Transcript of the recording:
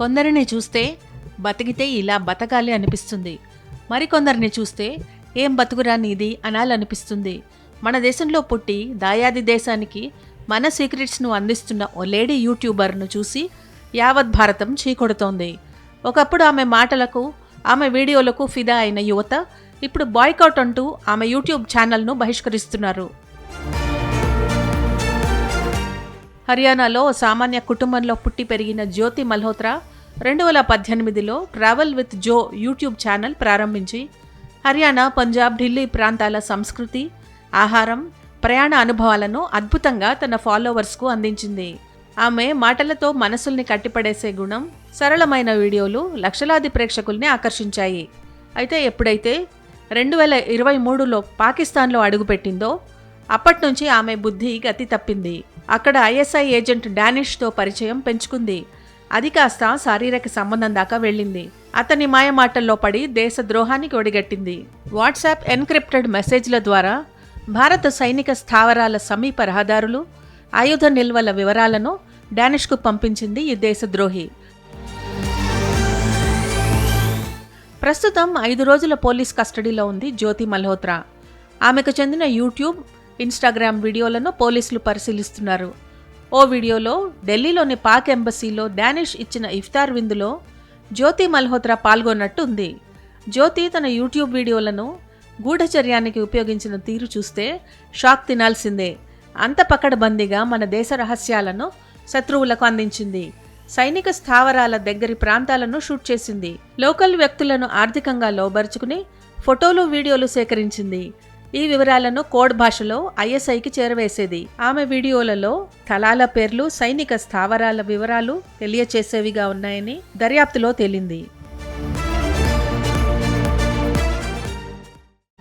కొందరిని చూస్తే బతికితే ఇలా బతకాలి అనిపిస్తుంది. మరికొందరిని చూస్తే ఏం బతుకురా నీది అనాలనిపిస్తుంది. మన దేశంలో పుట్టి దాయాది దేశానికి మన సీక్రెట్స్ను అందిస్తున్న ఓ లేడీ యూట్యూబర్ను చూసి యావత్ భారతం చీకొడుతోంది. ఒకప్పుడు ఆమె మాటలకు ఆమె వీడియోలకు ఫిదా అయిన యువత ఇప్పుడు బాయ్కౌట్ అంటూ ఆమె యూట్యూబ్ ఛానల్ను బహిష్కరిస్తున్నారు. హర్యానాలో సామాన్య కుటుంబంలో పుట్టి పెరిగిన జ్యోతి మల్హోత్రా రెండు వేల పద్దెనిమిదిలో travel with Jo YouTube channel ప్రారంభించి హర్యానా పంజాబ్ ఢిల్లీ ప్రాంతాల సంస్కృతి ఆహారం ప్రయాణ అనుభవాలను అద్భుతంగా తన ఫాలోవర్స్కు అందించింది. ఆమె మాటలతో మనసుల్ని కట్టిపడేసే గుణం సరళమైన వీడియోలు లక్షలాది ప్రేక్షకుల్ని ఆకర్షించాయి. అయితే ఎప్పుడైతే రెండు వేల ఇరవై మూడులో పాకిస్తాన్లో అడుగుపెట్టిందో అప్పటి నుంచి ఆమె బుద్ధి గతి తప్పింది. అక్కడ ఐఎస్ఐ ఏజెంట్ డానిష్తో పరిచయం పెంచుకుంది. అది కాస్త శారీరక సంబంధం దాకా వెళ్ళింది. అతని మాయమాటల్లో పడి దేశ ద్రోహానికి ఒడిగట్టింది. వాట్సాప్ ఎన్క్రిప్టెడ్ మెసేజ్ల ద్వారా భారత సైనిక స్థావరాల సమీప రహదారులు ఆయుధ నిల్వల వివరాలను డానిష్కు పంపించింది ఈ దేశద్రోహి. ప్రస్తుతం ఐదు రోజుల పోలీస్ కస్టడీలో ఉంది జ్యోతి మల్హోత్రా. ఆమెకు చెందిన యూట్యూబ్ ఇన్స్టాగ్రామ్ వీడియోలను పోలీసులు పరిశీలిస్తున్నారు. ఓ వీడియోలో ఢిల్లీలోని పాక్ ఎంబసీలో డానిష్ ఇచ్చిన ఇఫ్తార్ విందులో జ్యోతి మల్హోత్రా పాల్గొన్నట్టు ఉంది. జ్యోతి తన యూట్యూబ్ వీడియోలను గూఢచర్యానికి ఉపయోగించిన తీరు చూస్తే షాక్ తినాల్సిందే. అంత పకడ్బందీగా మన దేశ రహస్యాలను శత్రువులకు అందించింది. సైనిక స్థావరాల దగ్గరి ప్రాంతాలను షూట్ చేసింది. లోకల్ వ్యక్తులను ఆర్థికంగా లోబరుచుకుని ఫోటోలు వీడియోలు సేకరించింది. ఈ వివరాలను కోడ్ భాషలో ఐఎస్ఐకి చేరవేసేది. ఆమె వీడియోలలో స్థలాల పేర్లు సైనిక స్థావరాల వివరాలు తెలియచేసేవిగా ఉన్నాయని దర్యాప్తులో తేలింది.